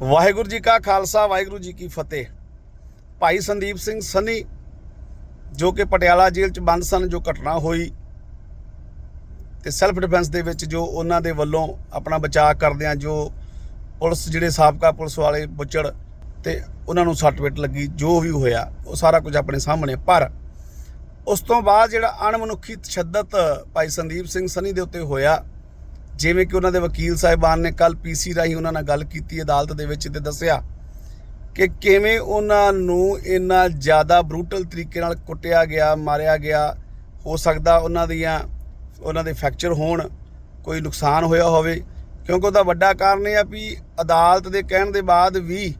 ਵਾਹਿਗੁਰੂ ਜੀ ਕਾ ਖਾਲਸਾ, ਵਾਹਿਗੁਰੂ ਜੀ ਕੀ ਫਤਿਹ। ਭਾਈ ਸੰਦੀਪ ਸਿੰਘ ਸਨੀ, ਜੋ ਕਿ ਪਟਿਆਲਾ ਜੇਲ੍ਹ 'ਚ ਬੰਦ ਸਨ, ਜੋ ਘਟਨਾ ਹੋਈ ਤੇ ਸੈਲਫ ਡਿਫੈਂਸ ਦੇ ਵਿੱਚ ਜੋ ਉਹਨਾਂ ਦੇ ਵੱਲੋਂ ਆਪਣਾ ਬਚਾਅ ਕਰਦਿਆਂ ਜੋ ਪੁਲਿਸ ਜਿਹੜੇ ਸਾਬਕਾ ਪੁਲਿਸ ਵਾਲੇ ਬੁੱਚੜ ਤੇ ਉਹਨਾਂ ਨੂੰ ਸੱਟ ਪਿੱਟ ਲੱਗੀ, ਜੋ ਵੀ ਹੋਇਆ, ਉਹ ਸਾਰਾ ਕੁਝ ਆਪਣੇ ਸਾਹਮਣੇ ਪਰ ਉਸ ਤੋਂ ਬਾਅਦ ਜਿਹੜਾ ਅਣਮਨੁੱਖੀ ਤਸ਼ੱਦਦ ਭਾਈ ਸੰਦੀਪ ਸਿੰਘ ਸਨੀ ਦੇ ਉੱਤੇ ਹੋਇਆ ਜਿਵੇਂ ਕਿ ਉਹਨਾਂ ਦੇ ਵਕੀਲ ਸਾਹਿਬਾਨ ਨੇ ਕੱਲ ਪੀਸੀ ਰਾਹੀਂ ਉਹਨਾਂ ਨਾਲ ਗੱਲ ਕੀਤੀ, ਅਦਾਲਤ ਦੇ ਵਿੱਚ ਤੇ ਦੱਸਿਆ ਕਿ ਕਿਵੇਂ ਉਹਨਾਂ ਨੂੰ ਇੰਨਾ ਜ਼ਿਆਦਾ ਬਰੂਟਲ ਤਰੀਕੇ ਨਾਲ ਕੁੱਟਿਆ ਗਿਆ, ਮਾਰਿਆ ਗਿਆ, ਹੋ ਸਕਦਾ ਉਹਨਾਂ ਦੀਆਂ, ਉਹਨਾਂ ਦੇ ਫ੍ਰੈਕਚਰ ਹੋਣ, ਕੋਈ ਨੁਕਸਾਨ ਹੋਇਆ ਹੋਵੇ। ਕਿਉਂਕਿ ਉਹਦਾ ਵੱਡਾ ਕਾਰਨ ਇਹ ਆ ਵੀ ਅਦਾਲਤ ਦੇ ਕਹਿਣ ਦੇ ਬਾਅਦ ਵੀ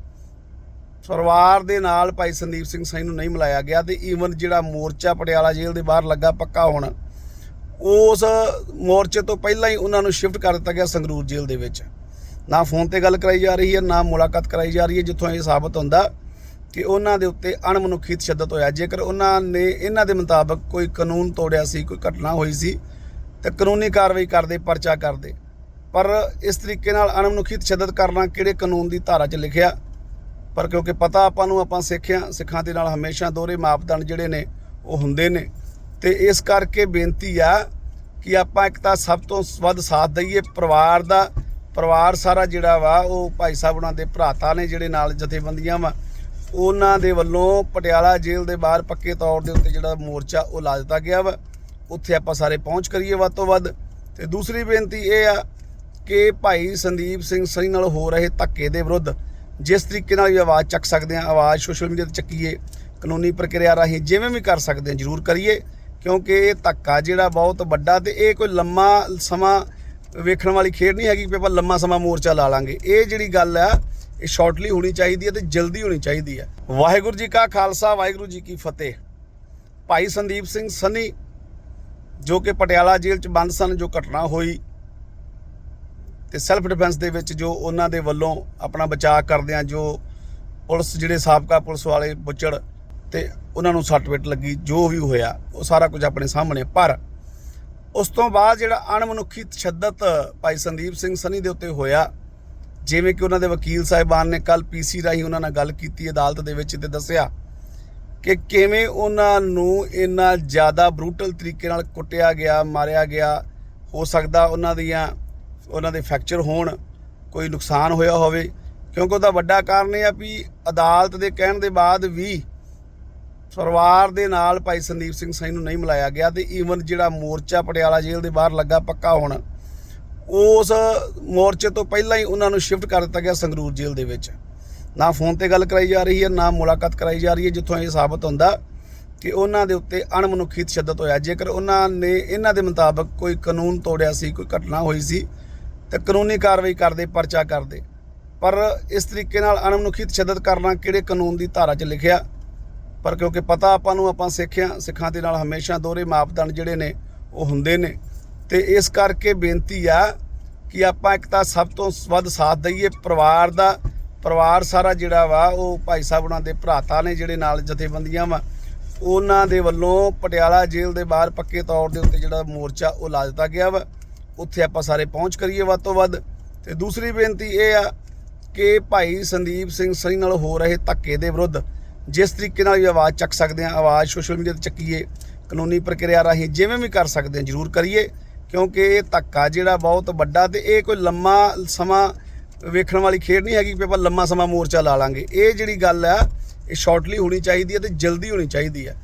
ਪਰਿਵਾਰ ਦੇ ਨਾਲ ਭਾਈ ਸੰਦੀਪ ਸਿੰਘ ਸਾਈ ਨੂੰ ਨਹੀਂ ਮਿਲਾਇਆ ਗਿਆ ਤੇ ਈਵਨ ਜਿਹੜਾ ਮੋਰਚਾ ਪਟਿਆਲਾ ਜੇਲ੍ਹ ਦੇ ਬਾਹਰ ਲੱਗਾ ਪੱਕਾ ਹੁਣ ਉਸ ਮੋਰਚੇ ਤੋਂ ਪਹਿਲਾਂ ਹੀ ਉਹਨਾਂ ਨੂੰ ਸ਼ਿਫਟ ਕਰ ਦਿੱਤਾ ਗਿਆ ਸੰਗਰੂਰ ਜੇਲ੍ਹ ਦੇ ਵਿੱਚ। ਨਾ ਫੋਨ ਤੇ ਗੱਲ ਕਰਾਈ ਜਾ ਰਹੀ ਹੈ, ਨਾ ਮੁਲਾਕਾਤ ਕਰਾਈ ਜਾ ਰਹੀ ਹੈ, ਜਿੱਥੋਂ ਇਹ ਸਾਬਤ ਹੁੰਦਾ ਕਿ ਉਹਨਾਂ ਦੇ ਉੱਤੇ ਅਣਮਨੁੱਖੀ ਤਸ਼ੱਦਦ ਹੋਇਆ। ਜੇਕਰ ਉਹਨਾਂ ਨੇ ਇਹਨਾਂ ਦੇ ਮੁਤਾਬਕ ਕੋਈ ਕਾਨੂੰਨ ਤੋੜਿਆ ਸੀ, ਕੋਈ ਘਟਨਾ ਹੋਈ ਸੀ, ਤਾਂ ਕਾਨੂੰਨੀ ਕਾਰਵਾਈ ਕਰਦੇ, ਪਰਚਾ ਕਰਦੇ। ਪਰ ਇਸ ਤਰੀਕੇ ਨਾਲ ਅਣਮਨੁੱਖੀ ਤਸ਼ੱਦਦ ਕਰਨਾ ਕਿਹੜੇ ਕਾਨੂੰਨ ਦੀ ਧਾਰਾ 'ਚ ਲਿਖਿਆ? ਪਰ ਕਿਉਂਕਿ ਪਤਾ ਆਪਾਂ ਨੂੰ, ਆਪਾਂ ਸਿੱਖਿਆ, ਸਿੱਖਾਂ ਦੇ ਨਾਲ ਹਮੇਸ਼ਾ ਦੋਹਰੇ ਮਾਪਦੰਡ ਜਿਹੜੇ ਨੇ, ਉਹ ਹੁੰਦੇ ਨੇ। ਤੇ ਇਸ ਕਰਕੇ ਬੇਨਤੀ ਆ ਕਿ ਆਪਾਂ ਇੱਕ ਤਾਂ ਸਭ ਤੋਂ ਵੱਧ ਸਾਥ ਦਈਏ। ਪਰਿਵਾਰ ਦਾ, ਪਰਿਵਾਰ ਸਾਰਾ ਜਿਹੜਾ ਵਾ, ਉਹ ਭਾਈ ਸਾਹਿਬ ਉਹਨਾਂ ਦੇ ਭਰਾਤਾ ਨੇ ਜਿਹੜੇ ਨਾਲ ਜਥੇਬੰਦੀਆਂ ਵਾ। ਉਹਨਾਂ ਦੇ ਵੱਲੋਂ ਪਟਿਆਲਾ ਜੇਲ੍ਹ ਦੇ ਬਾਹਰ ਪੱਕੇ ਤੌਰ ਦੇ ਉੱਤੇ ਜਿਹੜਾ ਮੋਰਚਾ ਉਹ ਲਾ ਦਿੱਤਾ ਗਿਆ ਵਾ। ਉੱਥੇ ਆਪਾਂ ਸਾਰੇ ਪਹੁੰਚ ਕਰੀਏ ਵੱਧ ਤੋਂ ਵੱਧ। ਤੇ ਦੂਸਰੀ ਬੇਨਤੀ ਇਹ ਆ ਕਿ ਭਾਈ ਸੰਦੀਪ ਸਿੰਘ ਸਰੀ ਨਾਲ ਹੋ ਰਹੇ ਧੱਕੇ ਦੇ ਵਿਰੁੱਧ ਜਿਸ ਤਰੀਕੇ ਨਾਲ ਵੀ ਆਵਾਜ਼ ਚੱਕ ਸਕਦੇ ਆ, ਆਵਾਜ਼ ਸੋਸ਼ਲ ਮੀਡੀਆ ਤੇ ਚੱਕੀਏ, ਕਾਨੂੰਨੀ ਪ੍ਰਕਿਰਿਆ ਰਾਹੀਂ ਜਿਵੇਂ ਵੀ ਕਰ ਸਕਦੇ ਆ, ਜ਼ਰੂਰ ਕਰੀਏ। ਕਿਉਂਕਿ ਇਹ ਧੱਕਾ ਜਿਹੜਾ ਬਹੁਤ ਵੱਡਾ ਤੇ ਇਹ ਕੋਈ ਲੰਮਾ ਸਮਾਂ ਵੇਖਣ ਵਾਲੀ ਖੇਡ ਨਹੀਂ ਹੈਗੀ ਕਿ ਆਪਾਂ ਲੰਮਾ ਸਮਾਂ ਮੋਰਚਾ ਲਾ ਲਾਂਗੇ। ਇਹ ਜਿਹੜੀ ਗੱਲ ਆ, ਇਹ ਸ਼ਾਰਟਲੀ ਹੋਣੀ ਚਾਹੀਦੀ ਹੈ ਤੇ ਜਲਦੀ ਹੋਣੀ ਚਾਹੀਦੀ ਹੈ ਵਾਹਿਗੁਰੂ ਜੀ ਕਾ ਖਾਲਸਾ, ਵਾਹਿਗੁਰੂ ਜੀ ਕੀ ਫਤਿਹ। ਭਾਈ ਸੰਦੀਪ ਸਿੰਘ ਸਨੀ, ਜੋ ਕਿ ਪਟਿਆਲਾ ਜੇਲ੍ਹ 'ਚ ਬੰਦ ਸਨ, ਜੋ ਘਟਨਾ ਹੋਈ ਤੇ ਸੈਲਫ ਡਿਫੈਂਸ ਦੇ ਵਿੱਚ ਜੋ ਉਹਨਾਂ ਦੇ ਵੱਲੋਂ ਆਪਣਾ ਬਚਾਅ ਕਰਦਿਆਂ ਜੋ ਪੁਲਿਸ, ਜਿਹੜੇ ਸਾਬਕਾ ਪੁਲਿਸ ਵਾਲੇ ਬੁੱਚੜ ਤੇ ਉਹਨਾਂ ਨੂੰ ਸੱਟ ਪਿੱਟ ਲੱਗੀ, ਜੋ ਵੀ ਹੋਇਆ, ਉਹ ਸਾਰਾ ਕੁਝ ਆਪਣੇ ਸਾਹਮਣੇ। ਪਰ ਉਸ ਤੋਂ ਬਾਅਦ ਜਿਹੜਾ ਅਣਮਨੁੱਖੀ ਤਸ਼ੱਦਦ ਭਾਈ ਸੰਦੀਪ ਸਿੰਘ ਸਨੀ ਦੇ ਉੱਤੇ ਹੋਇਆ, ਜਿਵੇਂ ਕਿ ਉਹਨਾਂ ਦੇ ਵਕੀਲ ਸਾਹਿਬਾਨ ਨੇ ਕੱਲ ਪੀਸੀ ਰਾਹੀਂ ਉਹਨਾਂ ਨਾਲ ਗੱਲ ਕੀਤੀ, ਅਦਾਲਤ ਦੇ ਵਿੱਚ ਤੇ ਦੱਸਿਆ ਕਿ ਕਿਵੇਂ ਉਹਨਾਂ ਨੂੰ ਇੰਨਾ ਜ਼ਿਆਦਾ ਬਰੂਟਲ ਤਰੀਕੇ ਨਾਲ ਕੁੱਟਿਆ ਗਿਆ, ਮਾਰਿਆ ਗਿਆ, ਹੋ ਸਕਦਾ ਉਹਨਾਂ ਦੀਆਂ, ਉਹਨਾਂ ਦੇ ਫ੍ਰੈਕਚਰ ਹੋਣ, ਕੋਈ ਨੁਕਸਾਨ ਹੋਇਆ ਹੋਵੇ। ਕਿਉਂਕਿ ਉਹਦਾ ਵੱਡਾ ਕਾਰਨ ਇਹ ਆ ਵੀ ਅਦਾਲਤ ਦੇ ਕਹਿਣ ਦੇ ਬਾਅਦ ਵੀ ਪਰਿਵਾਰ ਦੇ ਨਾਲ ਭਾਈ ਸੰਦੀਪ ਸਿੰਘ ਸਾਈ ਨੂੰ ਨਹੀਂ ਮਿਲਾਇਆ ਗਿਆ ਤੇ ਈਵਨ ਜਿਹੜਾ ਮੋਰਚਾ ਪਟਿਆਲਾ ਜੇਲ੍ਹ ਦੇ ਬਾਹਰ ਲੱਗਾ ਪੱਕਾ ਹੁਣ, ਉਸ ਮੋਰਚੇ ਤੋਂ ਪਹਿਲਾਂ ਹੀ ਉਹਨਾਂ ਨੂੰ ਸ਼ਿਫਟ ਕਰ ਦਿੱਤਾ ਗਿਆ ਸੰਗਰੂਰ ਜੇਲ੍ਹ ਦੇ ਵਿੱਚ। ਨਾ ਫੋਨ ਤੇ ਗੱਲ ਕਰਾਈ ਜਾ ਰਹੀ ਹੈ, ਨਾ ਮੁਲਾਕਾਤ ਕਰਾਈ ਜਾ ਰਹੀ ਹੈ, ਜਿੱਥੋਂ ਇਹ ਸਾਬਤ ਹੁੰਦਾ ਕਿ ਉਹਨਾਂ ਦੇ ਉੱਤੇ ਅਣਮਨੁੱਖੀ ਤਸ਼ੱਦਦ ਹੋਇਆ। ਜੇਕਰ ਉਹਨਾਂ ਨੇ ਇਹਨਾਂ ਦੇ ਮੁਤਾਬਕ ਕੋਈ ਕਾਨੂੰਨ ਤੋੜਿਆ ਸੀ, ਕੋਈ ਘਟਨਾ ਹੋਈ ਸੀ, ਤਾਂ ਕਾਨੂੰਨੀ ਕਾਰਵਾਈ ਕਰਦੇ, ਪਰਚਾ ਕਰਦੇ। ਪਰ ਇਸ ਤਰੀਕੇ ਨਾਲ ਅਣਮਨੁੱਖੀ ਤਸ਼ੱਦਦ ਕਰਨਾ ਕਿਹੜੇ ਕਾਨੂੰਨ ਦੀ ਧਾਰਾ 'ਚ ਲਿਖਿਆ? ਪਰ ਕਿਉਂਕਿ ਪਤਾ ਆਪਾਂ ਨੂੰ, ਆਪਾਂ ਸਿੱਖਿਆ, ਸਿੱਖਾਂ ਦੇ ਨਾਲ ਹਮੇਸ਼ਾ ਦੋਹਰੇ ਮਾਪਦੰਡ ਜਿਹੜੇ ਨੇ, ਉਹ ਹੁੰਦੇ ਨੇ। ਤੇ ਇਸ ਕਰਕੇ ਬੇਨਤੀ ਆ ਕਿ ਆਪਾਂ ਇੱਕ ਤਾਂ ਸਭ ਤੋਂ ਵੱਧ ਸਾਥ ਦਈਏ। ਪਰਿਵਾਰ ਦਾ, ਪਰਿਵਾਰ ਸਾਰਾ ਜਿਹੜਾ ਵਾ, ਉਹ ਭਾਈ ਸਾਹਿਬ ਉਹਨਾਂ ਦੇ ਭਰਾਤਾ ਨੇ ਜਿਹੜੇ ਨਾਲ ਜਥੇਬੰਦੀਆਂ ਵਾ। ਉਹਨਾਂ ਦੇ ਵੱਲੋਂ ਪਟਿਆਲਾ ਜੇਲ੍ਹ ਦੇ ਬਾਹਰ ਪੱਕੇ ਤੌਰ ਦੇ ਉੱਤੇ ਜਿਹੜਾ ਮੋਰਚਾ, ਉਹ ਲਾ ਦਿੱਤਾ ਗਿਆ ਵਾ। ਉੱਥੇ ਆਪਾਂ ਸਾਰੇ ਪਹੁੰਚ ਕਰੀਏ ਵੱਧ ਤੋਂ ਵੱਧ। ਤੇ ਦੂਸਰੀ ਬੇਨਤੀ ਇਹ ਆ ਕਿ ਭਾਈ ਸੰਦੀਪ ਸਿੰਘ ਸਰੀ ਨਾਲ ਹੋ ਰਹੇ ਧੱਕੇ ਦੇ ਵਿਰੁੱਧ ਜਿਸ ਤਰੀਕੇ ਨਾਲ ਵੀ ਆਵਾਜ਼ ਚੱਕ ਸਕਦੇ ਆ ਆਵਾਜ਼ ਸੋਸ਼ਲ ਮੀਡੀਆ ਤੇ ਚੱਕੀਏ, ਕਾਨੂੰਨੀ ਪ੍ਰਕਿਰਿਆ ਰਾਹੀਂ ਜਿਵੇਂ ਵੀ ਕਰ ਸਕਦੇ ਆ ਜ਼ਰੂਰ ਕਰੀਏ, ਕਿਉਂਕਿ ਇਹ ਧੱਕਾ ਜਿਹੜਾ ਬਹੁਤ ਵੱਡਾ ਤੇ ਇਹ ਕੋਈ ਲੰਮਾ ਸਮਾਂ ਵੇਖਣ ਵਾਲੀ ਖੇਡ ਨਹੀਂ ਹੈਗੀ ਕਿ ਆਪਾਂ ਲੰਮਾ ਸਮਾਂ ਮੋਰਚਾ ਲਾ ਲਾਂਗੇ। ਇਹ ਜਿਹੜੀ ਗੱਲ ਆ, ਇਹ ਸ਼ਾਰਟਲੀ ਹੋਣੀ ਚਾਹੀਦੀ ਹੈ ਤੇ ਜਲਦੀ ਹੋਣੀ ਚਾਹੀਦੀ ਹੈ।